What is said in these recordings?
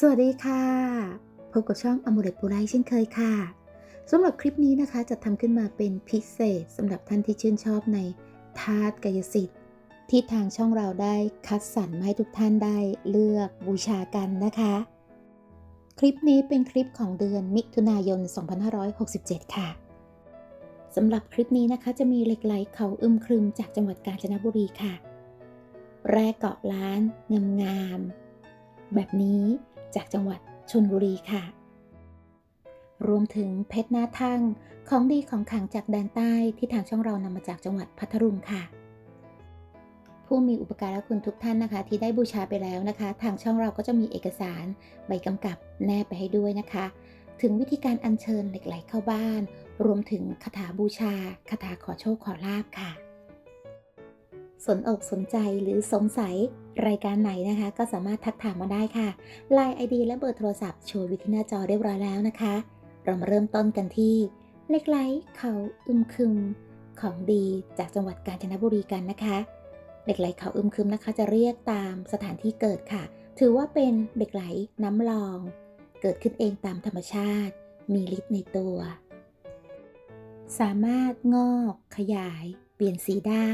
สวัสดีค่ะ พบกับช่องอมูเลตปูไลเช่นเคยค่ะสำหรับคลิปนี้นะคะจะทำขึ้นมาเป็นพิเศษสำหรับท่านที่ชื่นชอบในธาตุกายสิทธิ์ ที่ทางช่องเราได้คัดสรรมาให้ทุกท่านได้เลือกบูชากันนะคะ คลิปนี้เป็นคลิปของเดือนมิถุนายน 2567 ค่ะสำหรับคลิปนี้นะคะจะมีเหล็กไหลเขาอึมครึมจากจังหวัดกาญจนบุรีค่ะ แร่เกาะล้านงามๆแบบนี้ จากจังหวัดชนบุรีค่ะ รวมถึงเพชรหน้าทั่งของดีของขลังจากแดนใต้ที่ทางช่องเรานำมาจากจังหวัดพัทลุงค่ะ ผู้มีอุปการะคุณทุกท่านนะคะ ที่ได้บูชาไปแล้วนะคะ ทางช่องเราก็จะมีเอกสารใบกำกับแนบไปให้ด้วยนะคะ ถึงวิธีการอัญเชิญเหล็กไหลเข้าบ้าน รวมถึงคาถาบูชาคาถาขอโชคขอลาบค่ะ สนอกสนใจหรือสงสัยรายการไหนนะคะ ก็สามารถทักถามมาได้ค่ะ Line ID และเบอร์โทรศัพท์โชว์วิที่หน้าจอเรียบร้อยแล้วนะคะ เรามาเริ่มต้นกันที่เล็กไหลเขาอึมครึม ของดีจากจังหวัดกาญจนบุรีกันนะคะเหล็กไหลเขาอึมครึมนะคะ จะเรียกตามสถานที่เกิดค่ะ ถือว่าเป็นเหล็กไหลน้ำลอง เกิดขึ้นเองตามธรรมชาติ มีฤทธิ์ในตัว สามารถงอกขยาย เปลี่ยนสีได้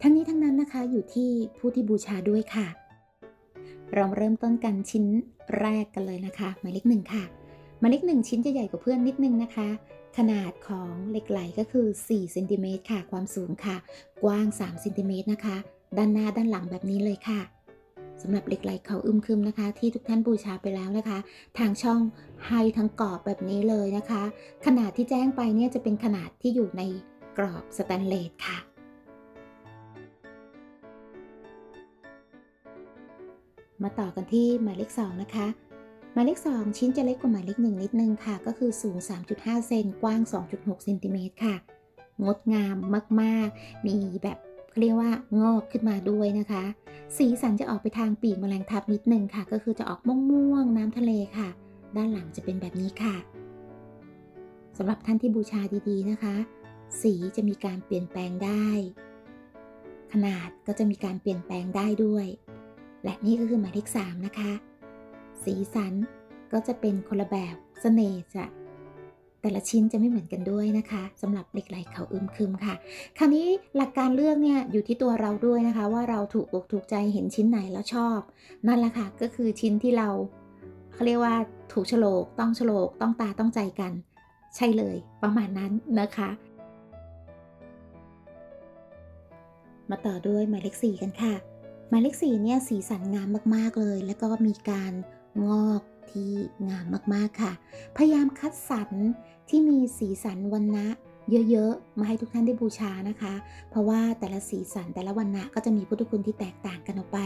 ทั้งนี้ทั้งนั้นนะคะอยู่ที่ผู้ที่บูชาด้วยค่ะ เราเริ่มต้นกันชิ้นแรกกันเลยนะคะ หมายเลขหนึ่งค่ะ หมายเลขหนึ่งชิ้นจะใหญ่กว่าเพื่อนนิดนึงนะคะ ขนาดของเหล็กไหลก็คือ4เซนติเมตรค่ะ ความสูงค่ะ กว้าง3เซนติเมตรนะคะ ด้านหน้าด้านหลังแบบนี้เลยค่ะสำหรับเหล็กไหลเขาอึมครึมนะคะ ที่ทุกท่านบูชาไปแล้วนะคะ ทางช่องให้ทั้งกรอบแบบนี้เลยนะคะ ขนาดที่แจ้งไปเนี่ยจะเป็นขนาดที่อยู่ใน กรอบสแตนเลสค่ะ มาต่อกันที่หมายเลข2นะคะ หมายเลข2ชิ้นจะเล็กกว่าหมายเลข1นิดนึงค่ะ ก็คือสูง 3.5 เซนกว้าง 2.6เซนติเมตรค่ะ งดงามมากๆ มีแบบเรียกว่างอกขึ้นมาด้วยนะคะ สีสันจะออกไปทางปีกแมลงทับนิดนึงค่ะ ก็คือจะออกม่วงๆน้ำทะเลค่ะ ด้านหลังจะเป็นแบบนี้ค่ะสำหรับท่านที่บูชาดีๆนะคะ สีจะมีการเปลี่ยนแปลงได้ ขนาดก็จะมีการเปลี่ยนแปลงได้ด้วย และนี่ก็คือหมายเลข3นะคะ สีสันก็จะเป็นคนละแบบเสน่ห์จะแต่ละชิ้นจะไม่เหมือนกันด้วยนะคะสำหรับเหล็กไหลเขาอึมครึมค่ะ คราวนี้หลักการเลือกเนี่ยอยู่ที่ตัวเราด้วยนะคะ ว่าเราถูกอกถูกใจเห็นชิ้นไหนแล้วชอบ นั่นแหละค่ะก็คือชิ้นที่เราเขาเรียกว่าถูกโฉลกต้องโฉลกต้องตาต้องใจกัน ใช่เลยประมาณนั้นนะคะ มาต่อด้วยหมายเลข4กันค่ะ หมายเลข4เนี่ยสีสันงามมากๆเลย แล้วก็มีการงอกที่งามมากๆค่ะ พยายามคัดสรรที่มีสีสันวันนะ เยอะๆ มาให้ทุกท่านได้บูชานะคะ เพราะว่าแต่ละสีสันแต่ละวันนะก็จะมีพุทธคุณที่แตกต่างกันออกไป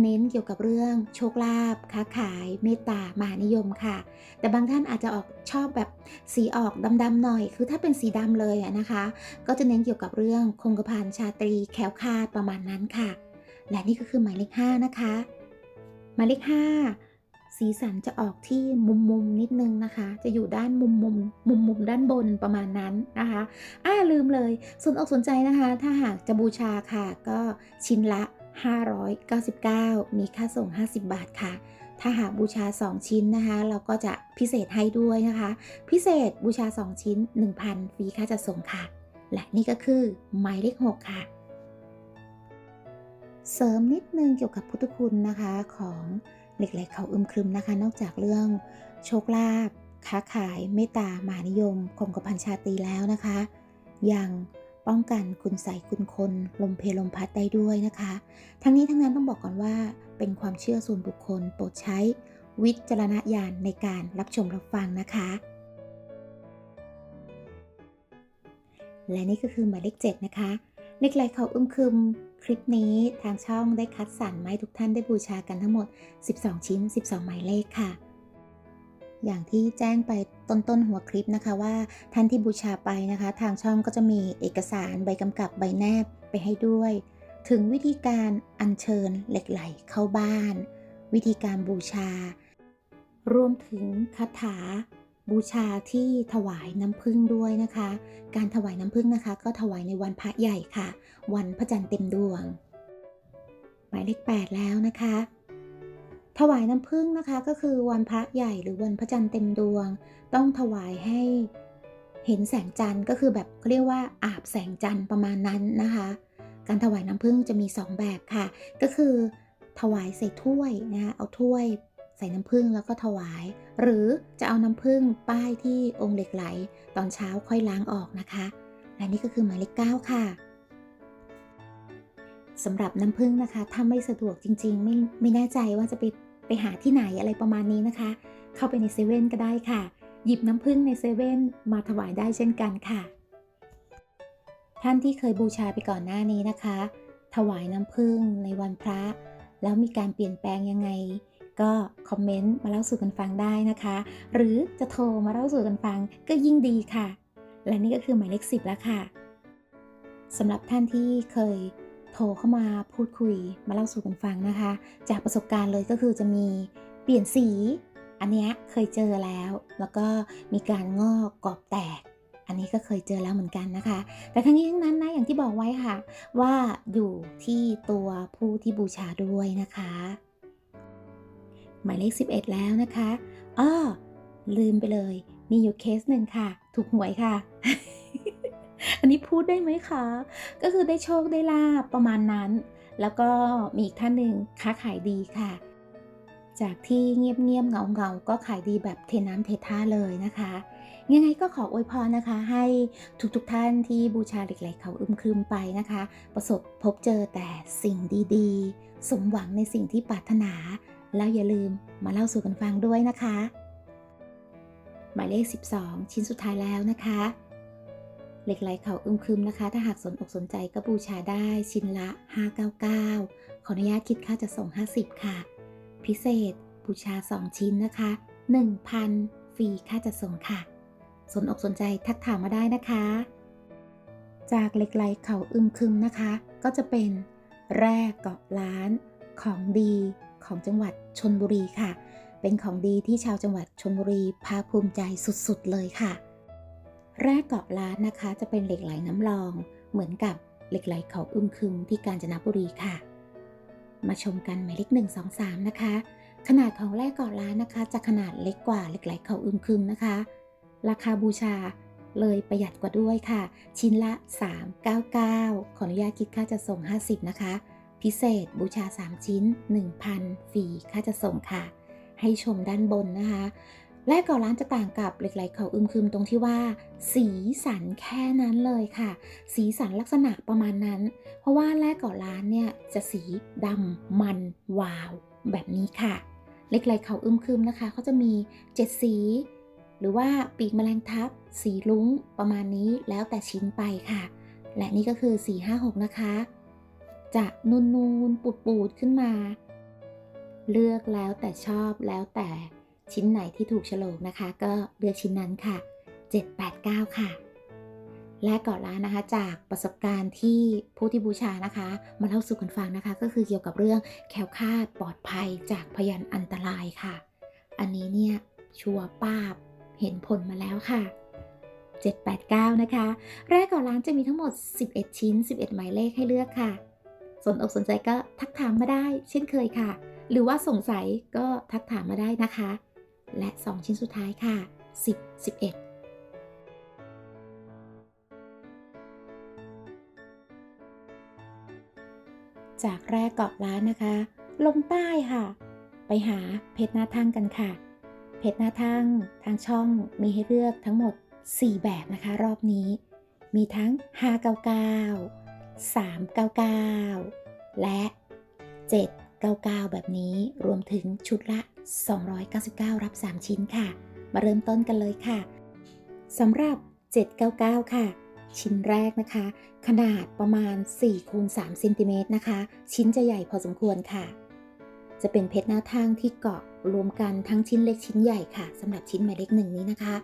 เน้นเกี่ยวกับเรื่องโชคลาภค้าขาย เมตตามหานิยมค่ะ แต่บางท่านอาจจะออกชอบแบบสีออกดำๆหน่อย คือถ้าเป็นสีดำเลยนะคะ ก็จะเน้นเกี่ยวกับเรื่องคงกระพันชาตรีแคล้วคาดประมาณนั้นค่ะ และนี่ก็คือหมายเลข5นะคะหมายเลข5 สีสันจะออกที่มุมมุมนิดนึงนะคะ จะอยู่ด้านมุมมุมมุมมุมด้านบนประมาณนั้นนะคะอ่าลืมเลยสนอกสนใจนะคะ ถ้าหากจะบูชาค่ะ ก็ชิ้นละ 599 มีค่าส่ง 50 บาทค่ะ ถ้าหากบูชา 2 ชิ้นนะคะ เราก็จะพิเศษให้ด้วยนะคะ พิเศษบูชา 2 ชิ้น 1,000ฟรีค่าจัดส่งค่ะ และนี่ก็คือหมายเลข6ค่ะ เสริมนิดนึงเกี่ยวกับพุทธคุณนะคะของ เหล็กไหลเขาอึมครึมนะคะ นอกจากเรื่องโชคลาภค้าขายเมตตามหานิยมคงกระพันชาตีแล้วนะคะ ยังป้องกันคุณใสคุณคนลมเพลลมพัดได้ด้วยนะคะ ทั้งนี้ทั้งนั้นต้องบอกก่อนว่า เป็นความเชื่อส่วนบุคคลโปรดใช้วิจารณญาณในการรับชมรับฟังนะคะ และนี่ก็คือหมายเลข7นะคะ เล็กไหลเขาอึมครึม คลิปนี้ทางช่องได้คัดสรรไม้ทุกท่านได้บูชากันทั้งหมด 12 ชิ้น 12 หมายเลขค่ะ อย่างที่แจ้งไปต้นต้นหัวคลิปนะคะว่าท่านที่บูชาไปนะคะ ทางช่องก็จะมีเอกสารใบกำกับใบแนบไปให้ด้วย ถึงวิธีการอัญเชิญเหล็กไหลเข้าบ้าน วิธีการบูชา รวมถึงคาถาบูชาที่ถวายน้ำผึ้งด้วยนะคะ การถวายน้ำผึ้งนะคะ ก็ถวายในวันพระใหญ่ค่ะ วันพระจันทร์เต็มดวง หมายเลข 8 แล้วนะคะ ถวายน้ำผึ้งนะคะก็คือวันพระใหญ่หรือวันพระจันทร์เต็มดวง ต้องถวายให้เห็นแสงจันทร์ก็คือแบบเขาเรียกว่าอาบแสงจันทร์ประมาณนั้นนะคะ การถวายน้ำผึ้งจะมี 2 แบบค่ะ ก็คือถวายใส่ถ้วยนะคะเอาถ้วยใส่น้ำผึ้งแล้วก็ถวาย หรือจะเอาน้ำผึ้งป้ายที่องค์เหล็กไหล ตอนเช้าค่อยล้างออกนะคะ และนี่ก็คือหมายเลข9ค่ะ สำหรับน้ำผึ้งนะคะ ถ้าไม่สะดวกจริง ๆ ไม่ไม่แน่ใจว่าจะไปไปหาที่ไหนอะไรประมาณนี้นะคะ เข้าไปในเซเว่นก็ได้ค่ะ หยิบน้ำผึ้งในเซเว่นมาถวายได้เช่นกันค่ะ ท่านที่เคยบูชาไปก่อนหน้านี้นะคะ ถวายน้ำผึ้งในวันพระ แล้วมีการเปลี่ยนแปลงยังไง ก็คอมเมนต์มาเล่าสู่กันฟังได้นะคะ หรือจะโทรมาเล่าสู่กันฟังก็ยิ่งดีค่ะ และนี่ก็คือหมายเลขสิบแล้วค่ะสำหรับท่านที่เคย โทรเข้ามาพูดคุยมาเล่าสู่กันฟังนะคะ จากประสบการณ์เลยก็คือจะมีเปลี่ยนสี อันนี้เคยเจอแล้ว แล้วก็มีการงอกกรอบแตก อันนี้ก็เคยเจอแล้วเหมือนกันนะคะ แต่ทั้งนี้ทั้งนั้นนะอย่างที่บอกไว้ค่ะ ว่าอยู่ที่ตัวผู้ที่บูชาด้วยนะคะ หมายเลข 11 แล้วนะคะอ้อลืมไปเลย มีอยู่เคสหนึ่งค่ะ ถูกหวยค่ะ อันนี้พูดได้ไหมคะ ก็คือได้โชคได้ลาบประมาณนั้น แล้วก็มีอีกท่านหนึ่งค้าขายดีค่ะ จากที่เงียบๆเงาๆก็ขายดีแบบเทน้ำเทท่าเลยนะคะ ยังไงก็ขออวยพรนะคะ ให้ทุกๆทท่านที่บูชาเหล็กไหลเขาอึมครึมไปนะคะ ประสบพบเจอแต่สิ่งดีๆ สมหวังในสิ่งที่ปรารถนา แล้วอย่าลืมมาเล่าสู่กันฟังด้วยนะคะ หมายเลข 12 ชิ้นสุดท้ายแล้วนะคะ เหล็กไหลเขาอึมครึมนะคะ ถ้าหากสนอกสนใจก็บูชาได้ชิ้นละ 599 ขออนุญาตคิดค่าจะส่ง 50 ค่ะ พิเศษ บูชา 2 ชิ้นนะคะ 1,000 ฟรีค่าจะส่งค่ะ สนอกสนใจทักถามมาได้นะคะ จากเหล็กไหลเขาอึมครึมนะคะ ก็จะเป็นแร่เกาะล้าน ของดีของจังหวัดชนบุรีค่ะ เป็นของดีที่ชาวจังหวัดชนบุรีภาคภูมิใจสุดๆเลยค่ะ แร่เกาะล้านนะคะจะเป็นเหล็กไหลน้ำรอง เหมือนกับเหล็กไหลเขาอึมครึมที่กาญจนบุรีค่ะ มาชมกันหมายเลขหนึ่งสองสามนะคะ ขนาดของแร่เกาะล้านนะคะ จะขนาดเล็กกว่าเหล็กไหลเขาอึมครึมนะคะ ราคาบูชาเลยประหยัดกว่าด้วยค่ะ ชิ้นละ 399 ขออนุญาตคิดค่าจะส่ง 50 นะคะ พิเศษบูชา 3 ชิ้น 1,000ฟรีค่าจะส่งค่ะ ให้ชมด้านบนนะคะ แรกเก่าร้านจะต่างกับเหล็กไหลเขาอึมครึมตรงที่ว่า สีสันแค่นั้นเลยค่ะ สีสันลักษณะประมาณนั้น เพราะว่าแรกเก่าร้านเนี่ยจะสีดำมันวาว แบบนี้ค่ะเหล็กไหลเขาอึมครึมนะคะเขาจะมี 7 สี หรือว่าปีกแมลงทับ สีลุ้งประมาณนี้แล้วแต่ชิ้นไปค่ะ และนี่ก็คือ 456 นะคะ จะนูนนูนปูดปูดๆขึ้นมา เลือกแล้วแต่ชอบแล้วแต่ ชิ้นไหนที่ถูกโฉลกนะคะ ก็เลือกชิ้นนั้นค่ะ 789 ค่ะ และก่อนล้านนะคะจากประสบการณ์ที่ผู้ที่บูชานะคะ มาเล่าสู่กันฟังนะคะ ก็คือเกี่ยวกับเรื่องแคล้วคลาดปลอดภัยจากพยานอันตรายค่ะ อันนี้เนี่ยชัวร์ป้าบเห็นผลมาแล้วค่ะ 789 นะคะ แรกก่อนร้านจะมีทั้งหมด 11 ชิ้น 11 หมายเลขให้เลือกค่ะ สนอกสนใจก็ทักถามมาได้ เช่นเคยค่ะ หรือว่าสงสัยก็ทักถามมาได้นะคะ และ 2 ชิ้นสุดท้ายค่ะ 10 11จากแรกเกาะล้านนะคะ ลงใต้ค่ะ ไปหาเพชรหน้าทั่งกันค่ะ เพชรหน้าทั่งทางช่องมีให้เลือกทั้งหมด 4 แบบนะคะ รอบนี้ มีทั้ง 599 399 และ 799 แบบนี้รวมถึงชุดละ 299 รับ 3 ชิ้นค่ะ มาเริ่มต้นกันเลยค่ะสำหรับ 799 ค่ะ ชิ้นแรกนะคะ ขนาดประมาณ4คูณ3เซนติเมตรนะคะ ชิ้นจะใหญ่พอสมควรค่ะ จะเป็นเพชรหน้าทั่งที่เกาะรวมกันทั้งชิ้นเล็กชิ้นใหญ่ค่ะสำหรับชิ้นหมายเลขหนึ่งนี้นะคะ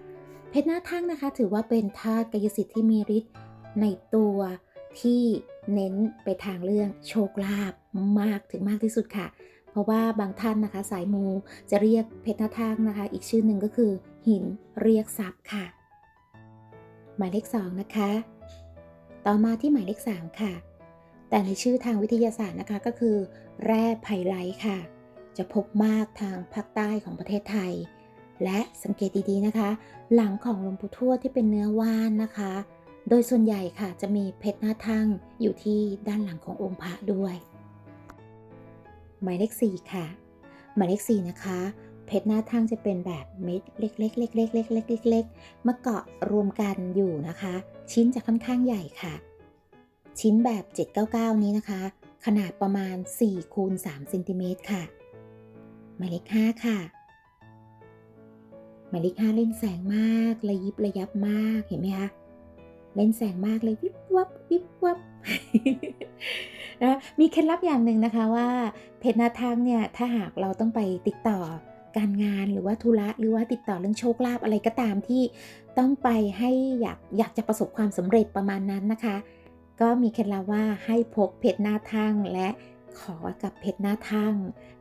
เพชรหน้าทั่งนะคะ ถือว่าเป็นธาตุกายสิทธิ์ที่มีฤทธิ์ในตัวที่เน้นไปทางเรื่องโชคลาภมากถึงมากที่สุดค่ะ เพราะว่าบางท่านนะคะสายมูจะเรียกเพชรหน้าทั่งนะคะ อีกชื่อหนึ่งก็คือ หินเรียกทรัพย์ค่ะ หมายเลข2นะคะ ต่อมาที่หมายเลข3ค่ะ แต่ในชื่อทางวิทยาศาสตร์นะคะก็คือ แร่ไพไลท์ค่ะ จะพบมากทางภาคใต้ของประเทศไทย และสังเกตดีๆนะคะ หลังของหลวงปู่ทวดที่เป็นเนื้อว่านนะคะ โดยส่วนใหญ่ค่ะจะมีเพชรหน้าทั่งอยู่ที่ด้านหลังขององค์พระด้วย หมายเลข4ค่ะ หมายเลข4นะคะ เพชรหน้าทั่งจะเป็นแบบเม็ดเล็กๆเล็กๆๆๆๆเล็กๆมาเกาะรวมกันอยู่นะคะ ชิ้นจะค่อนข้างใหญ่ค่ะ ชิ้นแบบ 799 นี้นะคะ ขนาดประมาณ4คูณ3เซนติเมตรค่ะ หมายเลข5ค่ะ หมายเลข5เล่นแสงมากระยิบระยับมากเห็นไหมคะเล่นแสงมากเลยวิบวับวิบวับ นะมีเคล็ดลับอย่างหนึ่งนะคะว่าเพชรนาทังเนี่ยถ้าหากเราต้องไปติดต่อการงานหรือว่าธุระหรือว่าติดต่อเรื่องโชคลาภอะไรก็ตามที่ต้องไปให้อยากอยากจะประสบความสำเร็จประมาณนั้นนะคะ ก็มีเคล็ดลับว่าให้พกเพชรหน้าทั่งและขอกับเพชรหน้าทั่ง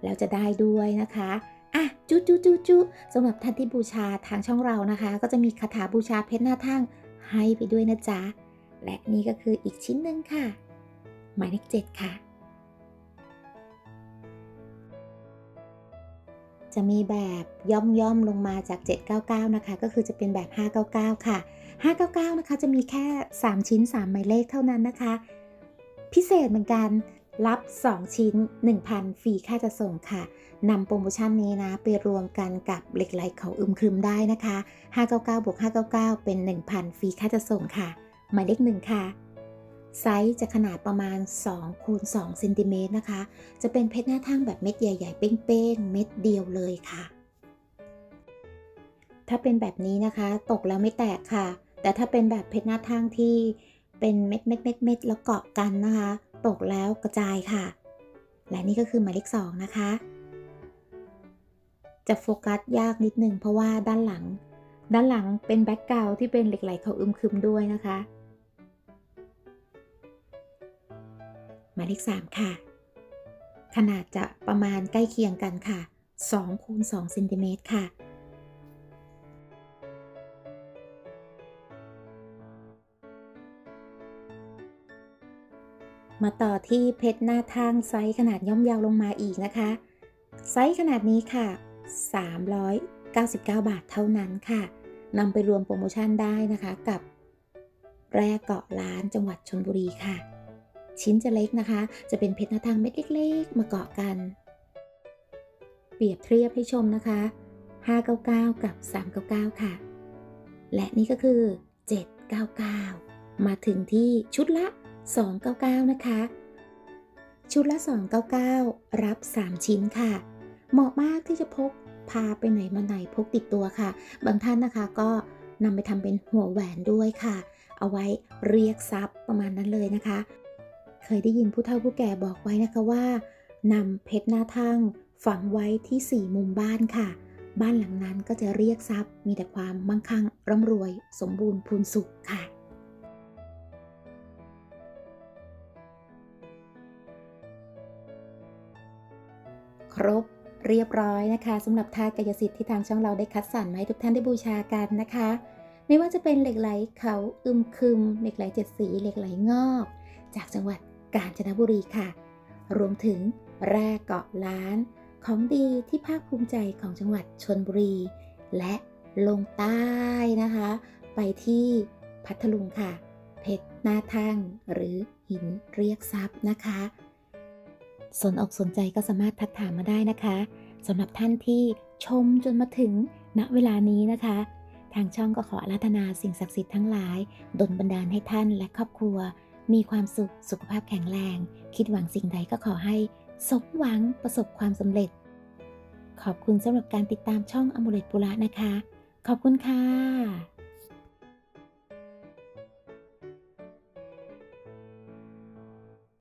แล้วจะได้ด้วยนะคะอะจุจุจุจุสำหรับท่านที่บูชาทางช่องเรานะคะ ก็จะมีคาถาบูชาเพชรหน้าทั่งให้ไปด้วยนะจ๊ะและนี่ก็คืออีกชิ้นหนึ่งค่ะ หมายเลขเจ็ดค่ะ จะมีแบบย่อมย่อมๆลงมาจาก 799 นะคะ ก็คือจะเป็นแบบ 599 ค่ะ 599 นะคะ จะมีแค่ 3 ชิ้น 3 หมายเลขเท่านั้นนะคะ พิเศษเหมือนกันรับ 2 ชิ้น 1,000 ฟรีค่าจะส่งค่ะนำโปรโมชั่นนี้นะ ไปรวมกันกับเหล็กไหลเขาอึมครึมได้นะคะ 599บวก599 เป็น 1,000 ฟรีค่าจะส่งค่ะ หมายเลขหนึ่งค่ะ ไซส์จะขนาดประมาณ2คูณ2เซนติเมตรนะคะ จะเป็นเพชรหน้าทั่งแบบเม็ดใหญ่ๆ เป้งๆ เม็ดเดียวเลยค่ะ ถ้าเป็นแบบนี้นะคะ ตกแล้วไม่แตกค่ะ แต่ถ้าเป็นแบบเพชรหน้าทั่งที่เป็นเม็ดเม็ดเม็ดเม็ดแล้วเกาะกันนะคะ ตกแล้วกระจายค่ะ และนี่ก็คือหมายเลขสองนะคะ จะโฟกัสยากนิดนึงเพราะว่าด้านหลัง ด้านหลังเป็นแบ็กกราวที่เป็นเหล็กไหลเขาอึมครึมด้วยนะคะ มายเลข 3 ค่ะ ขนาดจะประมาณใกล้เคียงกันค่ะ2คูณ2เซนติเมตรค่ะ มาต่อที่เพชรหน้าทางไซส์ขนาดย่อมยาวลงมาอีกนะคะ ไซส์ขนาดนี้ค่ะ 399 บาทเท่านั้นค่ะนำไปรวมโปรโมชั่นได้นะคะกับแร่เกาะล้านจังหวัดชนบุรีค่ะ ชิ้นจะเล็กนะคะ จะเป็นเพชรหน้าทางเม็ดเล็กๆ มาเกาะกัน เปรียบเทียบให้ชมนะคะ 599 กับ 399 ค่ะ และนี่ก็คือ 799 มาถึงที่ชุดละ 299 นะคะ ชุดละ 299 รับ 3 ชิ้นค่ะ เหมาะมากที่จะพกพาไปไหนมาไหนพกติดตัวค่ะ บางท่านนะคะก็นำไปทำเป็นหัวแหวนด้วยค่ะ เอาไว้เรียกทรัพย์ประมาณนั้นเลยนะคะ เคยได้ยินผู้เฒ่าผู้แก่บอกไว้นะคะว่านำเพชรหน้าทั่งฝังไว้ที่สี่มุมบ้านค่ะ บ้านหลังนั้นก็จะเรียกทรัพย์ มีแต่ความมั่งคั่งร่ำรวย สมบูรณ์พูนสุขค่ะ ครบเรียบร้อยนะคะสำหรับท่ากายสิทธิ์ที่ทางช่องเราได้คัดสรรมาให้ทุกท่านได้บูชากันนะคะ ไม่ว่าจะเป็นเหล็กไหลเขาอึมคึมเหล็กไหลเจ็ดสีเหล็กไหลงอก จากจังหวัด กาญจนบุรีค่ะ รวมถึงแร่เกาะล้าน ของดีที่ภาคภูมิใจของจังหวัดชนบุรี และลงใต้นะคะ ไปที่พัทลุงค่ะ เพชรหน้าทั่งหรือหินเรียกทรัพย์นะคะ สนอกสนใจก็สามารถทักถามมาได้นะคะสำหรับท่านที่ชมจนมาถึงณเวลานี้นะคะ ทางช่องก็ขออาราธนาสิ่งศักดิ์สิทธิ์ทั้งหลาย ดลบันดาลให้ท่านและครอบครัว มีความสุข สุขภาพแข็งแรง คิดหวังสิ่งใดก็ขอให้สมหวังประสบความสำเร็จ ขอบคุณสำหรับการติดตามช่องอมูเลตปุระนะคะ ขอบคุณค่ะ